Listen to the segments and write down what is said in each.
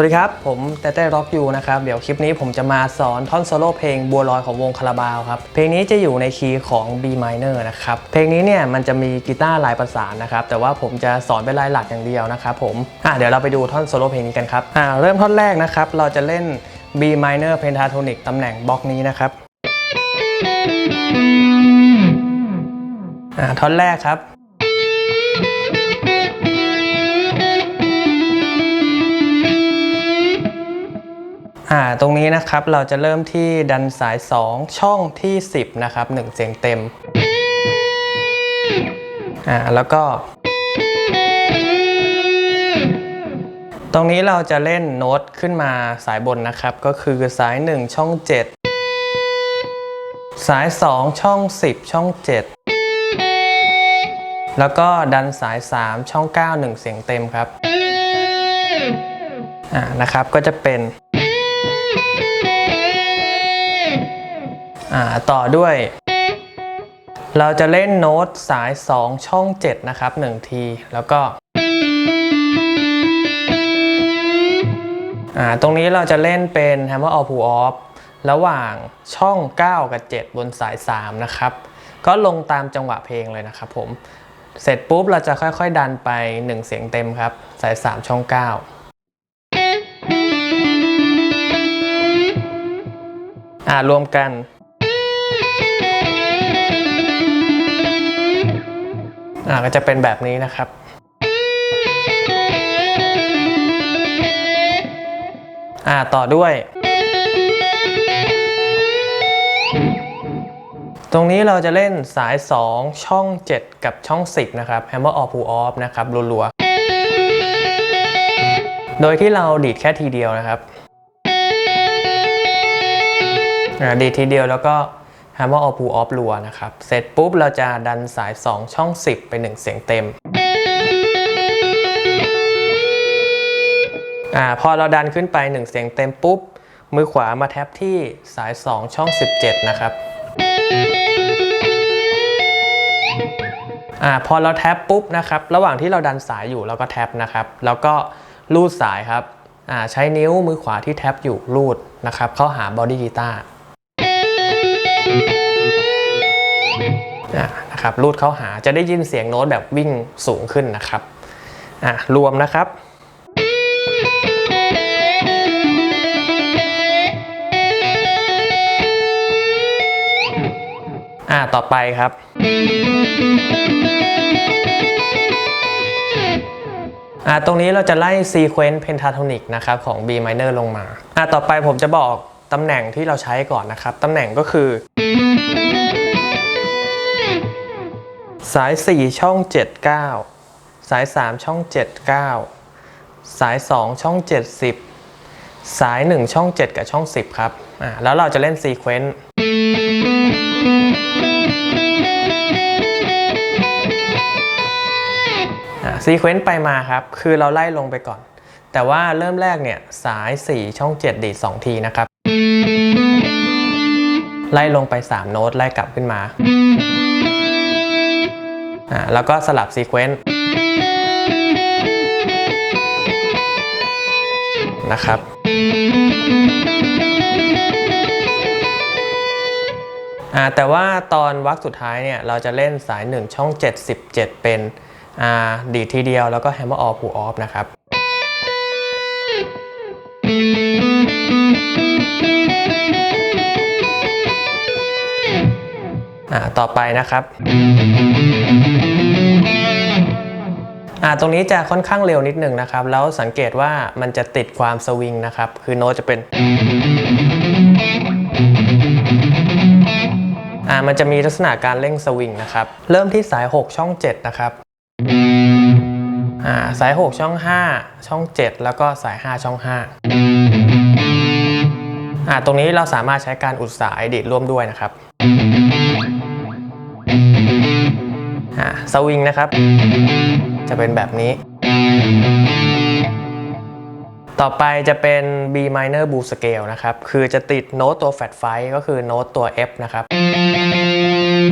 สวัสดีครับ ผมเต้เต้ร็อกยูนะครับ เดี๋ยวคลิปนี้ผมจะมาสอนท่อนโซโล่เพลงบัวลอยของวงคาราบาวครับ เพลงนี้จะอยู่ในคีย์ของ B minor นะครับ เพลงนี้เนี่ยมันจะมีกีตาร์ลายประสานนะครับ แต่ว่าผมจะสอนเป็นลายหลักอย่างเดียวนะครับผมอะเดี๋ยวเราไปดูท่อนโซโล่เพลงนี้กันครับอะเริ่มท่อนแรกนะครับ เราจะเล่น B minor pentatonic ตำแหน่งบล็อกนี้นะครับอะท่อนแรกครับ อ่าตรงนี้นะครับเราจะเริ่มที่ดันสาย 2 ช่องที่ 10 นะครับ 1 เสียงเต็มอ่าแล้วก็ ตรงนี้เราจะเล่นโน้ตขึ้นมาสายบนนะครับ ก็คือสาย 1 ช่อง 7 สาย 2 ช่อง 10 ช่อง 7 แล้วก็ดันสาย 3 ช่อง 9 1 เสียงเต็มครับอ่านะครับก็จะเป็น ต่อด้วย เราจะเล่นโน้ตสาย 2 ช่อง 7 นะครับ 1 ที แล้วก็ตรงนี้เราจะเล่นเป็น Hammer All Pull Off ระหว่างช่อง 9 กับ 7 บนสาย 3 นะครับ ก็ลงตามจังหวะเพลงเลยนะครับผม เสร็จปุ๊บเราจะค่อยๆดันไป 1 เสียงเต็มครับ สาย 3 ช่อง 9 อ่ารวมกัน อ่าก็จะเป็นแบบนี้นะครับอ่าต่อด้วย ตรงนี้เราจะเล่นสาย 2 ช่อง 7 กับช่อง 10 นะครับ Hammer All Pull Off นะครับรัวๆ โดยที่เราดีดแค่ทีเดียวนะครับดีดทีเดียวแล้วก็ Hammer All Pull Off รัวนะครับ เสร็จปุ๊บเราจะดันสาย 2 ช่อง 10 ไป 1 เสียงเต็มอ่าพอเราดันขึ้นไป 1 เสียงเต็มปุ๊บ มือขวามาแท็บที่สาย 2 ช่อง 17 นะครับอ่าพอเราแท็บปุ๊บนะครับ ระหว่างที่เราดันสายอยู่เราก็แท็บนะครับ แล้วก็ลูดสายครับอ่าใช้นิ้วมือขวาที่แท็บอยู่ลูดนะครับ เข้าหาบอดี้กีตาร์ นะครับรูดเข้าหาจะได้ยินเสียงโน้ตแบบวิ่งสูงขึ้นนะครับอะรวมนะครับอะต่อไปครับ อะตรงนี้เราจะไล่ซีเควนต์เพนทาโทนิกนะครับของ B minor ลงมา อะต่อไปผมจะบอกตำแหน่งที่เราใช้ก่อนนะครับ ตำแหน่งก็คือ สาย 4 ช่อง 79 สาย 3 ช่อง 79 สาย 2 ช่อง 70 สาย 1 ช่อง 7 กับช่อง 10 ครับอ่าแล้วเราจะเล่นซีเควนต์ซีเควนต์ไปมาครับ คือเราไล่ลงไปก่อน แต่ว่าเริ่มแรกเนี่ย สาย 4 ช่อง 7 ดีด 2 ทีนะครับ ไล่ลงไป 3 โน้ต ไล่กลับขึ้นมา อ่าแล้วก็สลับซีเควนต์นะครับแต่ว่าตอนวักสุดท้ายเนี่ยเราจะเล่นสาย 1 ช่อง 77 เป็นอดีทีเดียวแล้วก็ Hammer All Pull Off นะครับ ต่อไปนะครับ ตรงนี้จะค่อนข้างเร็วนิดหนึ่งนะครับ แล้วสังเกตว่ามันจะติดความสวิงนะครับ คือโน้ตจะเป็นอ่ามันจะมีลักษณะการเร่งสวิงนะครับ เริ่มที่สาย 6 ช่อง 7 นะครับอ่าสาย 6 ช่อง 5 ช่อง 7 แล้วก็สาย 5 ช่อง5อ่าตรงนี้เราสามารถใช้การอุดสายดีดร่วมด้วยนะครับอ่าสวิงนะครับ จะเป็นแบบนี้ ต่อไปจะเป็น B minor blue scale นะครับ คือจะติดโน้ตตัว fat 5ก็คือโน้ตตัว F นะครับ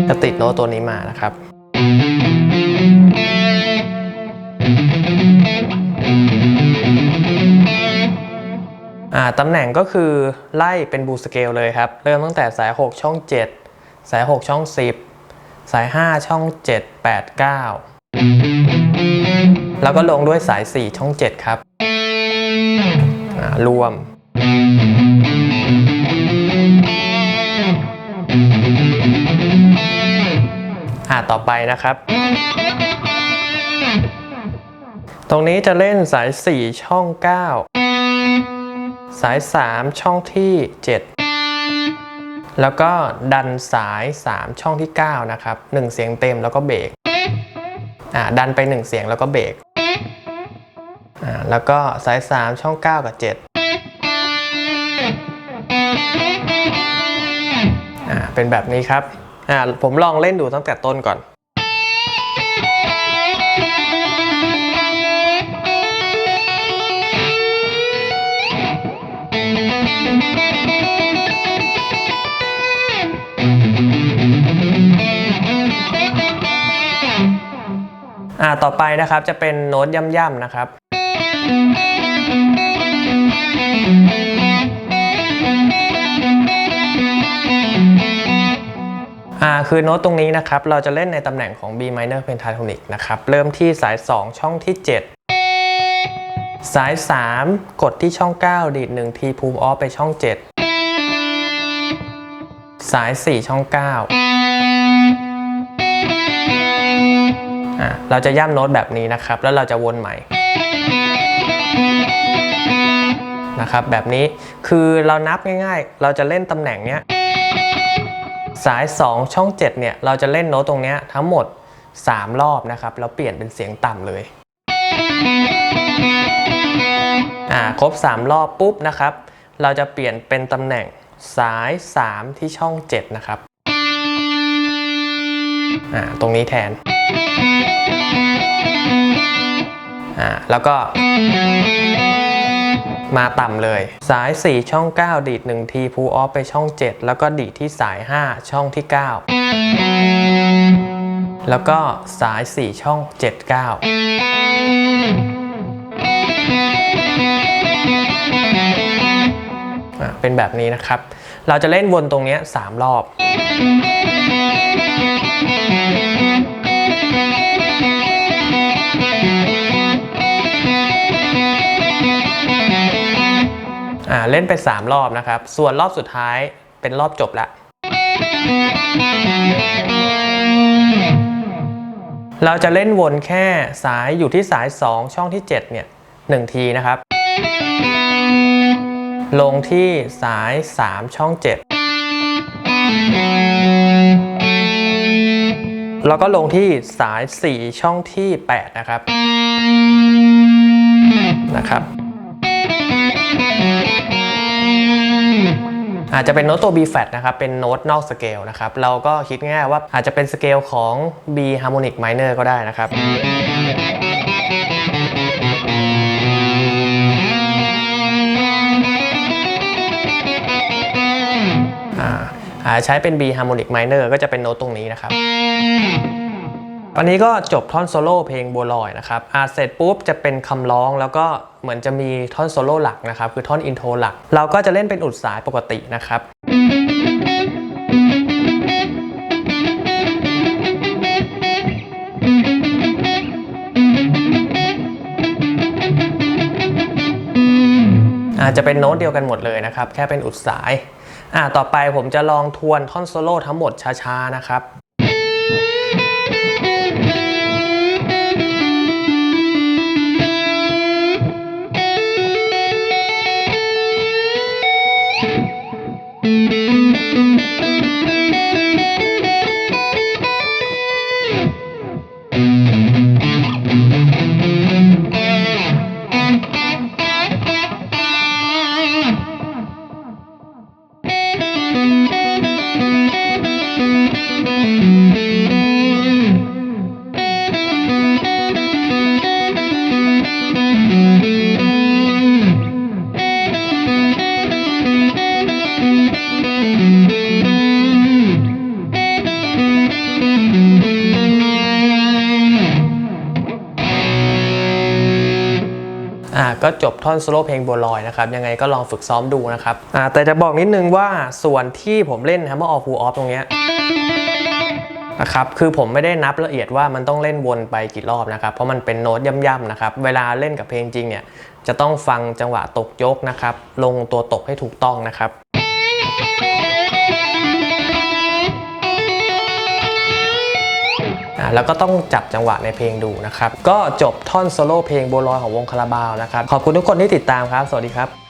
จะติดโน้ตตัวนี้มานะครับตำแหน่งก็คือไล่เป็นบูสเกลเลยครับ เริ่มตั้งแต่สาย 6 ช่อง 7 สาย 6 ช่อง 10 สาย 5 ช่อง 7 8 9 แล้วก็ลงด้วยสาย 4 ช่อง 7 ครับรวม อ่าต่อไปนะครับ ตรงนี้จะเล่นสาย 4 ช่อง 9 สาย 3 ช่องที่ 7 แล้วก็ดันสาย 3 ช่องที่ 9 นะครับ 1 เสียงเต็มแล้วก็เบรก ดันไป 1 เสียงแล้วก็เบรกแล้วก็สาย 3 ช่อง 9 กับ 7 เป็นแบบนี้ครับผมลองเล่นดูตั้งแต่ต้นก่อน อ่าต่อไปนะครับจะเป็นโน้ตย่ำๆนะครับ อ่าคือโน้ตตรงนี้นะครับ เราจะเล่นในตำแหน่งของ B minor pentatonic นะครับ เริ่มที่สาย 2 ช่องที่ 7 สาย 3 กดที่ช่อง 9 ดีด1ทีพูมออฟไปช่อง 7 สาย 4 ช่อง 9 อะเราจะย่ำโน้ตแบบนี้นะครับ แล้วเราจะวนใหม่นะครับแบบนี้คือเรานับง่ายๆ เราจะเล่นตำแหน่งเนี้ยสาย 2 ช่อง 7 เนี่ย เราจะเล่นโน้ตตรงเนี้ยทั้งหมด 3 รอบนะครับ แล้วเปลี่ยนเป็นเสียงต่ำเลยอ่าครบ 3 รอบปุ๊บนะครับ เราจะเปลี่ยนเป็นตำแหน่งสาย 3 ที่ช่อง 7 นะครับอ่าตรงนี้แทน อ่าแล้วก็ มาต่ำเลย สาย 4 ช่อง 9 ดีด 1 ทีพูออฟไปช่อง 7 แล้วก็ดีดที่สาย 5 ช่องที่ 9 แล้วก็สาย 4 ช่อง 7 9เป็นแบบนี้นะครับ เราจะเล่นวนตรงเนี้ย3รอบ อ่าเล่นไป 3 รอบนะครับ ส่วนรอบสุดท้ายเป็นรอบจบแล้วเราจะเล่นวนแค่สายอยู่ที่สาย 2 ช่องที่ 7 เนี่ย1ทีนะครับ ลงที่สาย 3 ช่อง 7 แล้วก็ลงที่สาย 4 ช่องที่ 8 นะครับนะครับ อาจจะเป็นโน้ตตัว B flat นะครับ เป็นโน้ตนอกสเกลนะครับ เราก็คิดง่ายว่าอาจจะเป็นสเกลของ B harmonic minor ก็ได้นะครับอ่าใช้เป็น B harmonic minor ก็จะเป็นโน้ตตรงนี้นะครับ ตอนนี้ก็จบท่อนโซโล่เพลงบัวลอยนะครับอ่าเสร็จปุ๊บจะเป็นคำร้องแล้วก็เหมือนจะมีท่อนโซโล่หลักนะครับคือท่อนอินโทรหลัก เราก็จะเล่นเป็นอุดสายปกตินะครับอาจจะเป็นโน้ตเดียวกันหมดเลยนะครับ แค่เป็นอุดสาย อ่าต่อไปผมจะลองทวนท่อนโซโล่ทั้งหมดช้าๆนะครับ ก็จบท่อนโซโล่เพลงบัวลอยนะครับยังไงก็ลองฝึกซ้อมดูนะครับแต่จะบอกนิดนึงว่าส่วนที่ผมเล่น Hammer All Full Off ตรงเนี้ยนะครับคือผมไม่ได้นับละเอียดว่ามันต้องเล่นวนไปกี่รอบนะครับ เพราะมันเป็นโน้ตย่ำๆนะครับ เวลาเล่นกับเพลงจริงเนี่ยจะต้องฟังจังหวะตกยกนะครับ ลงตัวตกให้ถูกต้องนะครับ แล้วก็ต้องจับจังหวะในเพลงดูนะครับ ก็จบท่อนโซโล่เพลงบัวลอยของวงคาราบาวนะครับ ขอบคุณทุกคนที่ติดตามครับ สวัสดีครับ